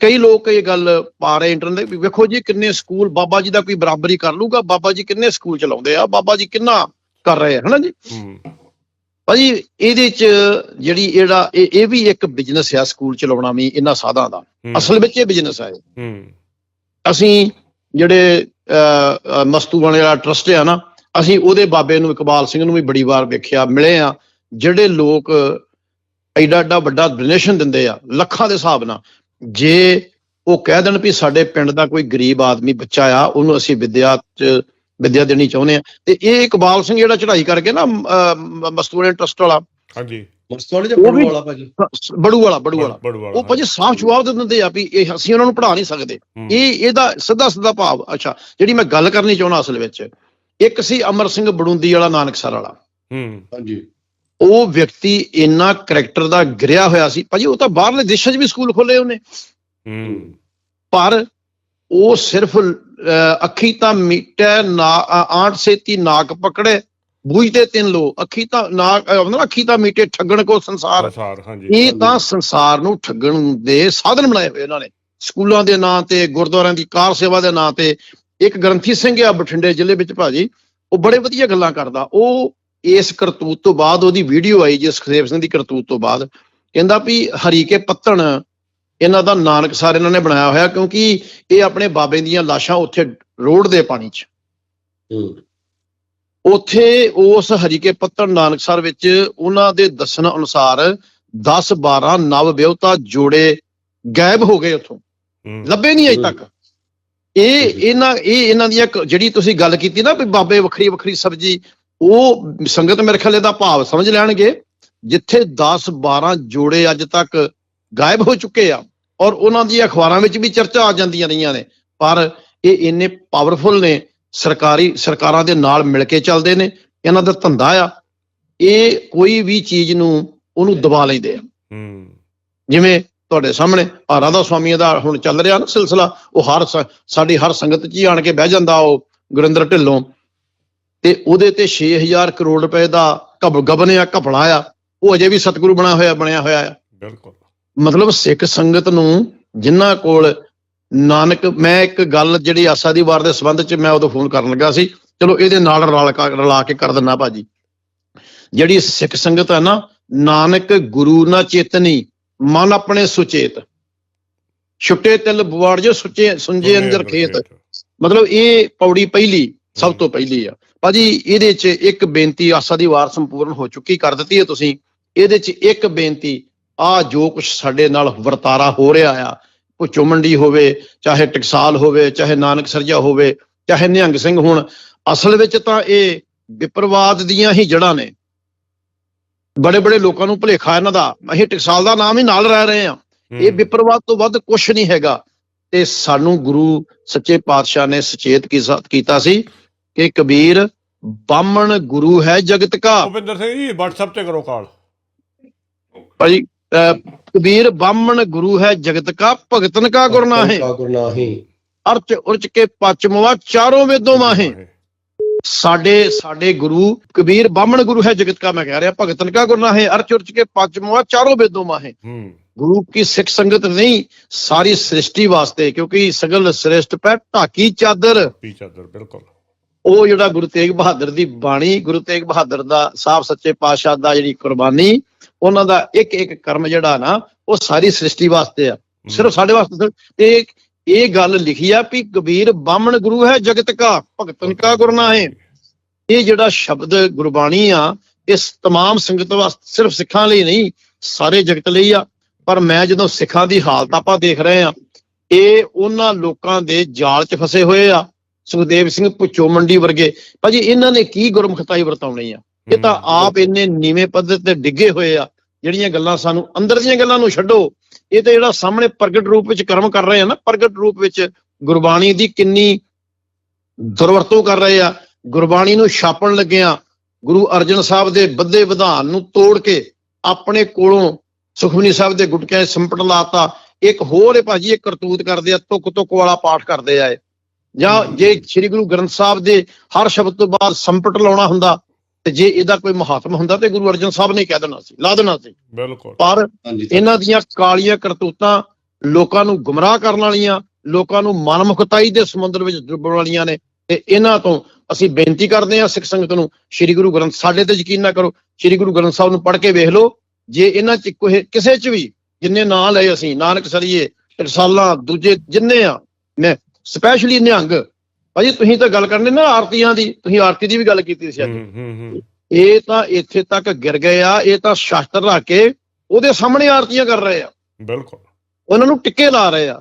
ਕਈ ਲੋਕ ਇਹ ਗੱਲ ਪਾ ਰਹੇ ਇੰਟਰਨੈਟ ਵੀ ਵੇਖੋ ਜੀ ਕਿੰਨੇ ਸਕੂਲ ਬਾਬਾ ਜੀ ਦਾ ਕੋਈ ਬਰਾਬਰੀ ਕਰ ਲੂਗਾ ਬਾਬਾ ਜੀ ਕਿੰਨੇ ਸਕੂਲ ਚਲਾਉਂਦੇ ਆ ਬਾਬਾ ਜੀ ਕਿੰਨਾ ਕਰ ਰਹੇ ਆ ਹਨਾ ਜੀ? ਭਾਜੀ ਇਹਦੇ ਚ ਜਿਹੜੀ ਇਹਦਾ ਇਹ ਇਹ ਵੀ ਇੱਕ ਬਿਜ਼ਨਸ ਆ ਸਕੂਲ ਚਲਾਉਣਾ ਵੀ ਇਹਨਾਂ ਸਾਧਾਂ ਦਾ। ਅਸਲ ਵਿੱਚ ਇਹ ਬਿਜ਼ਨਸ ਆ ਅਸੀਂ ਜਿਹੜੇ ਮਸਤੂ ਵਾਲੇ ਵਾਲਾ ਟਰਸਟ ਆ ਨਾ ਅਸੀਂ ਉਹਦੇ ਬਾਬੇ ਨੂੰ ਇਕਬਾਲ ਸਿੰਘ ਨੂੰ ਵੀ ਬੜੀ ਵਾਰ ਵੇਖਿਆ ਮਿਲੇ ਆ। ਜਿਹੜੇ ਲੋਕ ਐਡਾ ਐਡਾ ਵੱਡਾ ਡੋਨੇਸ਼ਨ ਦਿੰਦੇ ਆ ਲੱਖਾਂ ਦੇ ਹਿਸਾਬ ਨਾਲ। ਜੇ ਉਹ ਕਹਿ ਦੇਣ ਵੀ ਸਾਡੇ ਪਿੰਡ ਦਾ ਕੋਈ ਗਰੀਬ ਆਦਮੀ ਬੱਚਾ ਆ ਉਹਨੂੰ ਅਸੀਂ ਵਿਦਿਆ ਚ ਵਿਦਿਆ ਦੇਣੀ ਚਾਹੁੰਦੇ ਆ ਤੇ ਇਹ ਇਕਬਾਲ ਸਿੰਘ ਜਿਹੜਾ ਚੜ੍ਹਾਈ ਕਰਕੇ ਨਾ ਅਹ, ਮ- ਮਸਤੂ ਵਾਲੇ ਟਰਸਟ ਵਾਲਾ। ਹਾਂਜੀ। ਜਾਂ ਬੜੂ ਵਾਲਾ ਭਾਜੀ? ਬੜੂ ਵਾਲਾ ਬੜੂ ਉਹ ਭਾਜੀ ਸਾਫ਼ ਜਵਾਬ ਦੇ ਦਿੰਦੇ ਆ ਵੀ ਇਹ ਅਸੀਂ ਉਹਨਾਂ ਨੂੰ ਪੜ੍ਹਾ ਨਹੀਂ ਸਕਦੇ। ਇਹ ਇਹਦਾ ਸਿੱਧਾ ਸਿੱਧਾ ਭਾਵ ਅੱਛਾ ਜਿਹੜੀ ਮੈਂ ਗੱਲ ਕਰਨੀ ਚਾਹੁੰਦਾ ਅਸਲ ਵਿੱਚ ਇੱਕ ਸੀ ਅਮਰ ਸਿੰਘ ਬੜੁੰਦੀ ਵਾਲਾ ਨਾਨਕਸਰ ਵਾਲਾ। ਹੂੰ। ਹਾਂਜੀ। ਉਹ ਵਿਅਕਤੀ ਇੰਨਾ ਕਰੈਕਟਰ ਦਾ ਗਿਰਿਆ ਹੋਇਆ ਸੀ। ਭਾਜੀ ਉਹ ਤਾਂ ਬਾਹਰਲੇ ਦੇਸ਼ਾਂ 'ਚ ਵੀ ਸਕੂਲ ਖੋਲੇ ਉਹਨੇ। ਹੂੰ। ਪਰ ਉਹ ਸਿਰਫ ਅੱਖੀ ਤਾਂ ਮੀਟੈ ਨਾ ਆਂਟ ਸੇਤੀ ਨਾਕ ਪਕੜੇ ਬੂਝਦੇ ਤਿੰਨ ਲੋ ਅੱਖੀ ਤਾਂ ਨਾਕ ਨਾ ਅੱਖੀ ਤਾਂ ਮੀਟੇ ਠੱਗਣ ਕੋ ਸੰਸਾਰ। ਇਹ ਤਾਂ ਸੰਸਾਰ ਨੂੰ ਠੱਗਣ ਦੇ ਸਾਧਨ ਬਣਾਏ ਹੋਏ ਇਹਨਾਂ ਨੇ। ਸਕੂਲਾਂ ਦੇ ਨਾਂ ਤੇ ਗੁਰਦੁਆਰਿਆਂ ਦੀ ਕਾਰ ਸੇਵਾ ਦੇ ਨਾਂ ਤੇ। ਇੱਕ ਗ੍ਰੰਥੀ ਸਿੰਘ ਆ ਬਠਿੰਡੇ ਜ਼ਿਲ੍ਹੇ ਵਿੱਚ ਭਾਜੀ। ਉਹ ਬੜੇ ਵਧੀਆ ਗੱਲਾਂ ਕਰਦਾ। ਉਹ ਇਸ ਕਰਤੂਤ ਤੋਂ ਬਾਅਦ ਉਹਦੀ ਵੀਡੀਓ ਆਈ ਜੀ ਸੁਖਦੇਵ ਸਿੰਘ ਦੀ ਕਰਤੂਤ ਤੋਂ ਬਾਅਦ। ਕਹਿੰਦਾ ਵੀ ਹਰੀਕੇ ਪੱਤਣ ਇਹਨਾਂ ਦਾ ਨਾਨਕਸਰ ਇਹਨਾਂ ਨੇ ਬਣਾਇਆ ਹੋਇਆ ਕਿਉਂਕਿ ਇਹ ਆਪਣੇ ਬਾਬੇ ਦੀਆਂ ਲਾਸ਼ਾਂ ਉੱਥੇ ਰੋਡ ਦੇ ਪਾਣੀ 'ਚ। ਹੂੰ। ਉੱਥੇ ਉਸ ਹਰੀਕੇ ਪੱਤਣ ਨਾਨਕਸਰ ਵਿੱਚ ਉਹਨਾਂ ਦੇ ਦੱਸਣ ਅਨੁਸਾਰ 10 12 ਨਵ ਵਿਆਹੁਤਾ ਜੋੜੇ ਗਾਇਬ ਹੋ ਗਏ ਉੱਥੋਂ। ਹੂੰ, ਲੱਭੇ ਨਹੀਂ ਅਜੇ ਤੱਕ। ਇਹ ਇਹਨਾਂ ਇਹ ਇਹਨਾਂ ਦੀ ਇੱਕ ਜਿਹੜੀ ਤੁਸੀਂ ਗੱਲ ਕੀਤੀ ਨਾ ਵੀ ਬਾਬੇ ਵੱਖਰੀ ਵੱਖਰੀ ਸਬਜੀ ਉਹ ਸੰਗਤ ਮੇਰੇ ਖਿਆਲ ਇਹਦਾ ਭਾਵ ਸਮਝ ਲੈਣਗੇ ਜਿੱਥੇ 10 12 ਜੋੜੇ ਅੱਜ ਤੱਕ ਗਾਇਬ ਹੋ ਚੁੱਕੇ ਆ ਔਰ ਉਹਨਾਂ ਦੀ ਅਖਬਾਰਾਂ ਵਿੱਚ ਵੀ ਚਰਚਾ ਆ ਜਾਂਦੀਆਂ ਰਹੀਆਂ ਨੇ ਪਰ ਇਹ ਇੰਨੇ ਪਾਵਰਫੁਲ ਨੇ ਸਰਕਾਰੀ ਸਰਕਾਰਾਂ ਦੇ ਨਾਲ ਮਿਲ ਕੇ ਚੱਲਦੇ ਨੇ ਇਹਨਾਂ ਦਾ ਧੰਦਾ ਆ ਇਹ ਕੋਈ ਵੀ ਚੀਜ਼ ਨੂੰ ਉਹਨੂੰ ਦਬਾ ਲੈਂਦੇ ਆ। ਜਿਵੇਂ ਤੁਹਾਡੇ ਸਾਹਮਣੇ ਆ ਰਾਧਾ ਸਵਾਮੀਆਂ ਦਾ ਹੁਣ ਚੱਲ ਰਿਹਾ ਨਾ ਸਿਲਸਿਲਾ ਉਹ ਹਰ ਸਾਡੀ ਹਰ ਸੰਗਤ 'ਚ ਹੀ ਆਣ ਕੇ ਬਹਿ ਜਾਂਦਾ ਉਹ ਗੁਰਿੰਦਰ ਢਿੱਲੋਂ ਤੇ ਉਹਦੇ ਤੇ 6000 ਕਰੋੜ ਰੁਪਏ ਦਾ ਘਬ ਗਬਨਿਆ ਘਪਲਾ ਆ ਉਹ ਅਜੇ ਵੀ ਸਤਿਗੁਰੂ ਬਣਾ ਹੋਇਆ ਬਣਿਆ ਹੋਇਆ ਆ। ਬਿਲਕੁਲ। ਮਤਲਬ ਸਿੱਖ ਸੰਗਤ ਨੂੰ ਜਿਨ੍ਹਾਂ ਕੋਲ ਨਾਨਕ ਮੈਂ ਇੱਕ ਗੱਲ ਜਿਹੜੀ ਆਸਾ ਦੀ ਵਾਰ ਦੇ ਸੰਬੰਧ 'ਚ ਮੈਂ ਉਦੋਂ ਫੋਨ ਕਰਨ ਲੱਗਾ ਸੀ ਚਲੋ ਇਹਦੇ ਨਾਲ ਰਲਾ ਕੇ- ਰਲਾ ਕੇ ਕਰ ਦਿੰਨਾ ਭਾਜੀ। ਜਿਹੜੀ ਸਿੱਖ ਸੰਗਤ ਹੈ ਨਾ ਨਾਨਕ ਗੁਰੂ ਨਾ ਚੇਤਨੀ ਮਨ ਆਪਣੇ ਸੁਚੇਤ। ਛੁੱਟੇ ਤਿਲ ਬੁਆੜ ਜੋ ਸੁੱਚੇ ਸੁੰਜੇ ਅੰਦਰ ਖੇਤ। ਮਤਲਬ ਇਹ ਪੌੜੀ ਪਹਿਲੀ ਸਭ ਤੋਂ ਪਹਿਲੀ ਆ। ਭਾਜੀ ਇਹਦੇ 'ਚ ਇੱਕ ਬੇਨਤੀ ਆਸਾ ਦੀ ਵਾਰ ਸੰਪੂਰਨ ਹੋ ਚੁੱਕੀ ਕਰ ਦਿੱਤੀ ਹੈ ਤੁਸੀਂ। ਇਹਦੇ 'ਚ ਇੱਕ ਬੇਨਤੀ ਆ ਜੋ ਕੁਝ ਸਾਡੇ ਨਾਲ ਵਰਤਾਰਾ ਹੋ ਰਿਹਾ ਆ ਭੁੱਚੋ ਮੰਡੀ ਹੋਵੇ ਚਾਹੇ ਟਕਸਾਲ ਹੋਵੇ ਚਾਹੇ ਨਾਨਕ ਸਰਜਾ ਹੋਵੇ ਚਾਹੇ ਨਿਹੰਗ ਸਿੰਘ ਹੋਣ ਅਸਲ ਵਿੱਚ ਤਾਂ ਇਹ ਵਿਪਰਵਾਦ ਦੀਆਂ ਹੀ ਜੜ੍ਹਾਂ ਨੇ। ਬੜੇ ਬੜੇ ਲੋਕਾਂ ਨੂੰ ਭੁਲੇਖਾ ਇਹਨਾਂ ਦਾ। ਅਸੀਂ ਟਕਸਾਲ ਦਾ ਨਾਮ ਹੀ ਨਾਲ ਰਹਿ ਰਹੇ ਹਾਂ। ਇਹ ਵਿਪਰਵਾਦ ਤੋਂ ਵੱਧ ਕੁਝ ਨਹੀਂ ਹੈਗਾ। ਤੇ ਸਾਨੂੰ ਗੁਰੂ ਸੱਚੇ ਪਾਤਸ਼ਾਹ ਨੇ ਸੁਚੇਤ ਕੀਤਾ ਸੀ। ਕਿ ਕਬੀਰ ਬਾਹਮਣ ਗੁਰੂ ਹੈ ਜਗਤ ਕਾ। ਭੁਪਿੰਦਰ ਸਿੰਘ ਜੀ WhatsApp ਤੇ ਕਰੋ ਕਾਲ ਅਹ, ਕਬੀਰ ਬਾਹਮਣ ਗੁਰੂ ਹੈ ਜਗਤ ਕਾ ਭਗਤਨ ਕਾ ਗੁਰ ਨਾਹੇ। ਕਾ ਗੁਰ ਨਾਹੀ। ਅਰਚ ਉਰਚ ਕੇ ਪਚਮਵਾ ਚਾਰੋਂ ਵੇਦੋਂ ਮਾਹੇ। ਸਾਡੇ ਸਾਡੇ ਗੁਰੂ ਕਬੀਰ ਬਾਹਮਣ ਗੁਰੂ ਹੈ ਜਗਤ ਕਾ ਮੈਂ ਕਹਿ ਰਿਹਾ ਭਗਤਨ ਕਾ ਗੁਰ ਨਾਹੇ ਅਰਚ ਉਰਚ ਕੇ ਪਚਮਵਾ ਚਾਰੋਂ ਵੇਦੋਂ ਮਾਹੇ। ਗੁਰੂ ਕੀ ਸਿੱਖ ਸੰਗਤ ਨਹੀਂ ਸਾਰੀ ਸ੍ਰਿਸ਼ਟੀ ਵਾਸਤੇ ਕਿਉਂਕਿ ਸਗਲ ਸ੍ਰਿਸ਼ਟ ਪੈ ਢਾਕੀ ਚਾਦਰ। ਪੀ ਚਾਦਰ ਬਿਲਕੁਲ। ਉਹ ਜਿਹੜਾ ਗੁਰੂ ਤੇਗ ਬਹਾਦਰ ਦੀ ਬਾਣੀ ਗੁਰੂ ਤੇਗ ਬਹਾਦਰ ਦਾ ਸਾਫ ਸੱਚੇ ਪਾਤਸ਼ਾਹ ਦਾ ਜਿਹੜੀ ਕੁਰਬਾਨੀ ਉਹਨਾਂ ਦਾ ਇੱਕ ਇੱਕ ਕਰਮ ਜਿਹੜਾ ਨਾ ਉਹ ਸਾਰੀ ਸ੍ਰਿਸ਼ਟੀ ਵਾਸਤੇ ਆ ਸਿਰਫ ਸਾਡੇ ਵਾਸਤੇ ਸਿਰਫ- ਤੇ ਇਹ ਗੱਲ ਲਿਖੀ ਆ ਵੀ ਕਬੀਰ ਬਾਹਮਣ ਗੁਰੂ ਹੈ ਜਗਤ ਕਾ ਭਗਤਨ ਕਾ ਗੁਰਨਾ ਹੈ ਇਹ ਜਿਹੜਾ ਸ਼ਬਦ ਗੁਰਬਾਣੀ ਆ ਇਸ तमाम ਸੰਗਤ ਵਾਸਤੇ ਸਿਰਫ ਸਿੱਖਾਂ ਲਈ ਨਹੀਂ ਸਾਰੇ ਜਗਤ ਲਈ ਆ ਪਰ ਮੈਂ ਜਦੋਂ ਸਿੱਖਾਂ ਦੀ ਹਾਲਤ ਆਪਾਂ ਦੇਖ ਰਹੇ ਆ ਇਹ ਉਹਨਾਂ ਲੋਕਾਂ ਦੇ ਜਾਲ 'ਚ ਫਸੇ ਹੋਏ ਆ ਸੁਖਦੇਵ ਸਿੰਘ ਪੁੱਚੋ ਮੰਡੀ ਵਰਗੇ। ਭਾਜੀ ਇਹਨਾਂ ਨੇ ਕੀ ਗੁਰਮਖਤਾਈ ਵਰਤਾਉਣੀ ਆ? ਇਹ ਤਾਂ ਆਪ ਇੰਨੇ ਨੀਵੇਂ ਪੱਧਰ ਤੇ ਡਿੱਗੇ ਹੋਏ ਆ ਜਿਹੜੀਆਂ ਗੱਲਾਂ ਸਾਨੂੰ ਅੰਦਰ ਦੀਆਂ ਗੱਲਾਂ ਨੂੰ ਛੱਡੋ। ਇਹ ਤੇ ਜਿਹੜਾ ਸਾਹਮਣੇ ਪ੍ਰਗਟ ਰੂਪ ਵਿੱਚ ਕਰਮ ਕਰ ਰਹੇ ਆ ਨਾ ਪ੍ਰਗਟ ਰੂਪ ਵਿੱਚ ਗੁਰਬਾਣੀ ਦੀ ਕਿੰਨੀ ਦੁਰਵਰਤੋਂ ਕਰ ਰਹੇ ਆ। ਗੁਰਬਾਣੀ ਨੂੰ ਛਾਪਣ ਲੱਗਿਆ ਗੁਰੂ ਅਰਜਨ ਸਾਹਿਬ ਦੇ ਬੱਧੇ ਵਿਧਾਨ ਨੂੰ ਤੋੜ ਕੇ ਆਪਣੇ ਕੋਲੋਂ ਸੁਖਮਨੀ ਸਾਹਿਬ ਦੇ ਗੁਟਕਿਆਂ 'ਚ ਸੰਪਟ ਲਾਤਾ। ਇੱਕ ਹੋਰ ਹੈ ਭਾਜੀ ਇਹ ਕਰਤੂਤ ਕਰਦੇ ਆ ਤੁਕ ਤੁਕ ਵਾਲਾ ਪਾਠ ਕਰਦੇ ਆ ਇਹ। ਜਾਂ ਜੇ ਸ੍ਰੀ ਗੁਰੂ ਗ੍ਰੰਥ ਸਾਹਿਬ ਦੇ ਹਰ ਸ਼ਬਦ ਤੋਂ ਬਾਅਦ ਸੰਪਟ ਲਾਉਣਾ ਹੁੰਦਾ ਤੇ ਜੇ ਇਹਦਾ ਕੋਈ ਮਹਾਤਮ ਹੁੰਦਾ ਤੇ ਗੁਰੂ ਅਰਜਨ ਸਾਹਿਬ ਨੇ ਕਹਿ ਦੇਣਾ ਸੀ ਲਾ ਦੇਣਾ ਸੀ। ਬਿਲਕੁਲ। ਪਰ ਇਹਨਾਂ ਦੀਆਂ ਕਾਲੀਆਂ ਕਰਤੂਤਾਂ ਲੋਕਾਂ ਨੂੰ ਗੁੰਮਰਾਹ ਕਰਨ ਵਾਲੀਆਂ ਲੋਕਾਂ ਨੂੰ ਮਨਮੁਖਤਾਈ ਦੇ ਸਮੁੰਦਰ ਵਿੱਚ ਡੁੱਬਣ ਵਾਲੀਆਂ ਨੇ ਤੇ ਇਹਨਾਂ ਤੋਂ ਅਸੀਂ ਬੇਨਤੀ ਕਰਦੇ ਹਾਂ ਸਿੱਖ ਸੰਗਤ ਨੂੰ ਸ੍ਰੀ ਗੁਰੂ ਗ੍ਰੰਥ ਸਾਡੇ ਤੇ ਯਕੀਨ ਨਾ ਕਰੋ ਸ੍ਰੀ ਗੁਰੂ ਗ੍ਰੰਥ ਸਾਹਿਬ ਨੂੰ ਪੜ੍ਹ ਕੇ ਵੇਖ ਲਓ ਜੇ ਇਹਨਾਂ ਚ ਕੋਈ ਕਿਸੇ ਚ ਵੀ ਜਿੰਨੇ ਨਾਂ ਲਏ ਅਸੀਂ ਨਾਨਕ ਸਰੀਏ ਰਸਾਲਾਂ ਦੂਜੇ ਜਿੰਨੇ ਆ ਨੇ ਸਪੈਸ਼ਲੀ ਨਿਹੰਗ ਭਾਜੀ ਤੁਸੀਂ ਤਾਂ ਗੱਲ ਕਰਨੇ ਨਾ ਆਰਤੀਆਂ ਦੀ। ਤੁਸੀਂ ਆਰਤੀ ਦੀ ਵੀ ਗੱਲ ਕੀਤੀ ਸੀ ਅੱਜ। ਇਹ ਤਾਂ ਇੱਥੇ ਤੱਕ ਗਿਰ ਗਏ ਆ। ਇਹ ਤਾਂ ਸ਼ਾਸਤਰ ਰੱਖ ਕੇ ਉਹਦੇ ਸਾਹਮਣੇ ਆਰਤੀਆਂ ਕਰ ਰਹੇ ਆ। ਬਿਲਕੁਲ। ਉਹਨਾਂ ਨੂੰ ਟਿੱਕੇ ਲਾ ਰਹੇ ਆ।